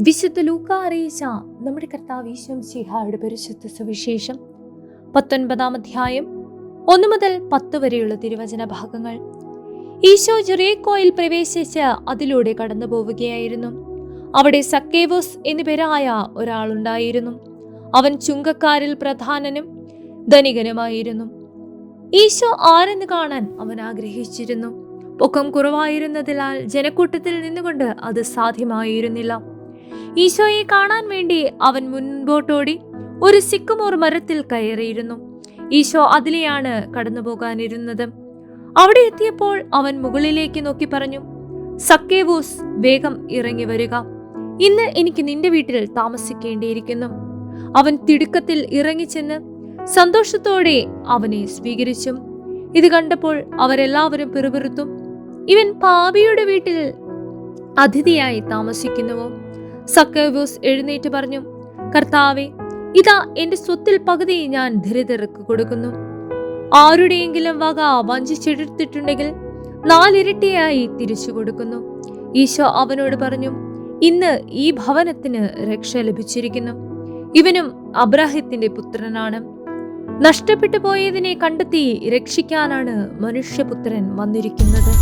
വിശുദ്ധ ലൂക്ക അറിയിച്ച നമ്മുടെ കർത്താവ് ഈശ്വം സിഹായുടെ പരിശുദ്ധ സുവിശേഷം പത്തൊൻപതാം അധ്യായം ഒന്ന് മുതൽ പത്ത് വരെയുള്ള തിരുവചന ഭാഗങ്ങൾ. ഈശോ ജെറിയക്കോയിൽ പ്രവേശിച്ച് അതിലൂടെ കടന്നു പോവുകയായിരുന്നു. അവിടെ സക്കേവോസ് എന്നു പേരായ ഒരാളുണ്ടായിരുന്നു. അവൻ ചുങ്കക്കാരിൽ പ്രധാനനും ധനികനുമായിരുന്നു. ഈശോ ആരെന്ന് കാണാൻ അവൻ ആഗ്രഹിച്ചിരുന്നു. പൊക്കം കുറവായിരുന്നതിനാൽ ജനക്കൂട്ടത്തിൽ നിന്നുകൊണ്ട് അത് സാധ്യമായിരുന്നില്ല. ഈശോയെ കാണാൻ വേണ്ടി അവൻ മുൻപോട്ടോടി ഒരു സിക്കുമോർ മരത്തിൽ കയറിയിരുന്നു. ഈശോ അതിലെയാണ് കടന്നു പോകാനിരുന്നത് അവിടെ എത്തിയപ്പോൾ അവൻ മുകളിലേക്ക് നോക്കി പറഞ്ഞു സക്കേവൂസ് വേഗം ഇറങ്ങി വരിക. ഇന്ന് എനിക്ക് നിന്റെ വീട്ടിൽ താമസിക്കേണ്ടിയിരിക്കുന്നു. അവൻ തിടുക്കത്തിൽ ഇറങ്ങിച്ചെന്ന് സന്തോഷത്തോടെ അവനെ സ്വീകരിച്ചു. ഇത് കണ്ടപ്പോൾ അവരെല്ലാവരും പിറുപിറുത്തു ഇവൻ പാപിയുടെ വീട്ടിൽ അതിഥിയായി താമസിക്കുന്നുവോ? സക്കേവൂസ് എഴുന്നേറ്റ് പറഞ്ഞു കർത്താവെ ഇതാ എന്റെ സ്വത്തിൽ പകുതി ഞാൻ ധരിതർക്ക് കൊടുക്കുന്നു. ആരുടെയെങ്കിലും വക വഞ്ചിച്ചെടുത്തിട്ടുണ്ടെങ്കിൽ നാലിരട്ടിയായി തിരിച്ചു കൊടുക്കുന്നു. ഈശോ അവനോട് പറഞ്ഞു ഇന്ന് ഈ ഭവനത്തിന് രക്ഷ ലഭിച്ചിരിക്കുന്നു. ഇവനും അബ്രാഹത്തിന്റെ പുത്രനാണ്. നഷ്ടപ്പെട്ടു പോയതിനെ കണ്ടെത്തി രക്ഷിക്കാനാണ് മനുഷ്യപുത്രൻ വന്നിരിക്കുന്നത്.